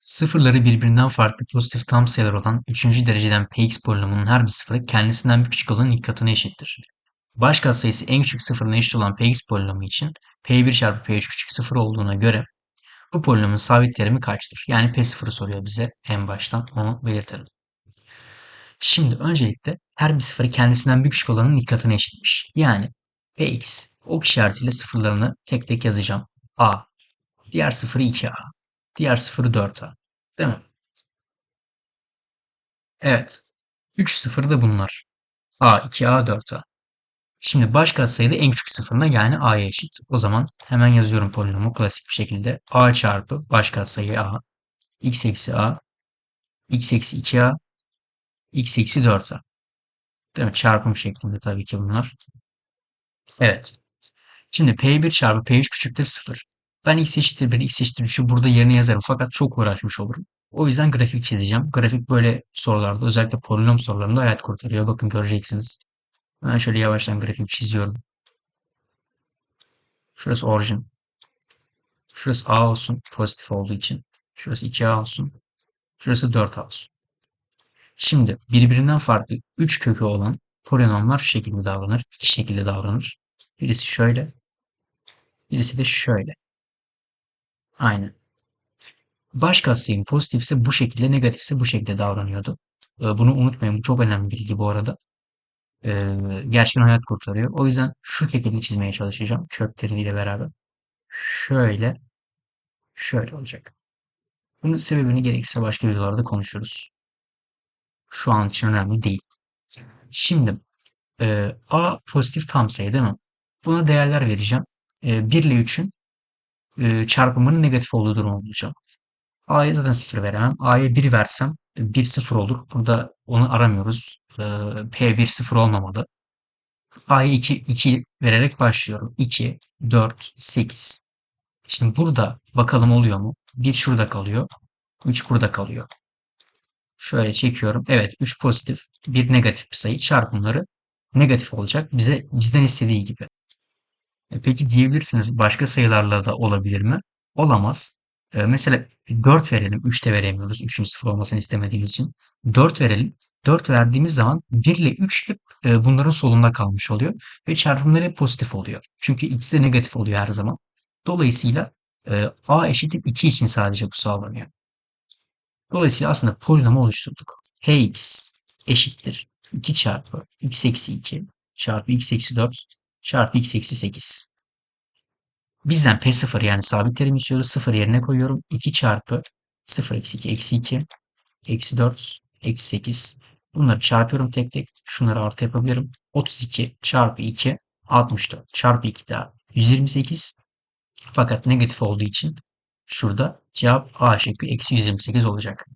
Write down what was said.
Sıfırları birbirinden farklı pozitif tam sayılar olan üçüncü dereceden px polinomunun her bir sıfırı kendisinden bir küçük olanın ilk katına eşittir. Baş katsayısı en küçük sıfırına eşit olan px polinomu için p1 çarpı p3 küçük sıfır olduğuna göre bu polinomun sabit terimi kaçtır? Yani p0'ı soruyor bize en baştan onu belirtelim. Şimdi öncelikle her bir sıfırı kendisinden bir küçük olanın ilk katına eşitmiş. Yani px ok işaretiyle sıfırlarını tek tek yazacağım. a, diğer sıfırı 2a, diğer sıfırı 4a. Değil mi? Evet. 3 sıfır da bunlar. A, 2A, 4A. Şimdi baş katsayı en küçük sıfırına yani A'ya eşit. O zaman hemen yazıyorum polinomu klasik bir şekilde. A çarpı baş katsayı A, x eksi A, x eksi 2A, x eksi 4A. Değil mi? Çarpım şeklinde tabii ki bunlar. Evet. Şimdi P1 çarpı P3 küçüktür 0. Ben x eşittir 1, x eşittir 3'ü burada yerine yazarım fakat çok uğraşmış olurum. O yüzden grafik çizeceğim. Grafik böyle sorularda özellikle polinom sorularında hayat kurtarıyor. Bakın göreceksiniz. Ben şöyle yavaştan grafik çiziyorum. Şurası orijin. Şurası A olsun pozitif olduğu için. Şurası 2A olsun. Şurası 4A olsun. Şimdi birbirinden farklı 3 kökü olan polinomlar şu şekilde davranır. iki şekilde davranır. Birisi şöyle. Birisi de şöyle. Aynen. Baş katsayım pozitifse bu şekilde, negatifse bu şekilde davranıyordu. Ee, Bunu unutmayın. Bu çok önemli bilgi bu arada. Ee, gerçekten hayat kurtarıyor. O yüzden şu şekilde çizmeye çalışacağım. Kökleriyle beraber. Şöyle. Şöyle olacak. Bunun sebebini gerekirse başka videolarda konuşuruz. Şu an için önemli değil. Şimdi e, A pozitif tam sayı değil mi? Buna değerler vereceğim. E, 1 ile 3'ün e, çarpımının negatif olduğu durumu bulacağım. A'ya zaten 0 veremem. A'ya 1 versem 1 0 olur. Burada onu aramıyoruz. E, P1 0 olmamalı. A'ya 2, 2 vererek başlıyorum. 2, 4, 8. Şimdi burada bakalım oluyor mu? 1 şurada kalıyor. 3 burada kalıyor. Şöyle çekiyorum. Evet 3 pozitif, 1 negatif bir sayı çarpımları negatif olacak. Bize bizden istediği gibi. E peki diyebilirsiniz başka sayılarla da olabilir mi? Olamaz. E mesela 4 verelim. 3 de veremiyoruz. 3'ün 0 olmasını istemediğimiz için. 4 verelim. 4 verdiğimiz zaman 1 ile 3 hep e, bunların solunda kalmış oluyor. Ve çarpımları hep pozitif oluyor. Çünkü ikisi de negatif oluyor her zaman. Dolayısıyla e, a eşittir 2 için sadece bu sağlanıyor. Dolayısıyla aslında polinomu oluşturduk. Px eşittir 2 çarpı x eksi 2 çarpı x eksi 4 çarpı x eksi 8. Bizden P0 yani sabit terim istiyoruz. 0 yerine koyuyorum. 2 çarpı 0 eksi 2 eksi 2 eksi 4 eksi 8. Bunları çarpıyorum tek tek. Şunları artı yapabilirim. 32 çarpı 2 64 çarpı 2 daha 128. Fakat negatif olduğu için şurada cevap A şıkkı eksi 128 olacak.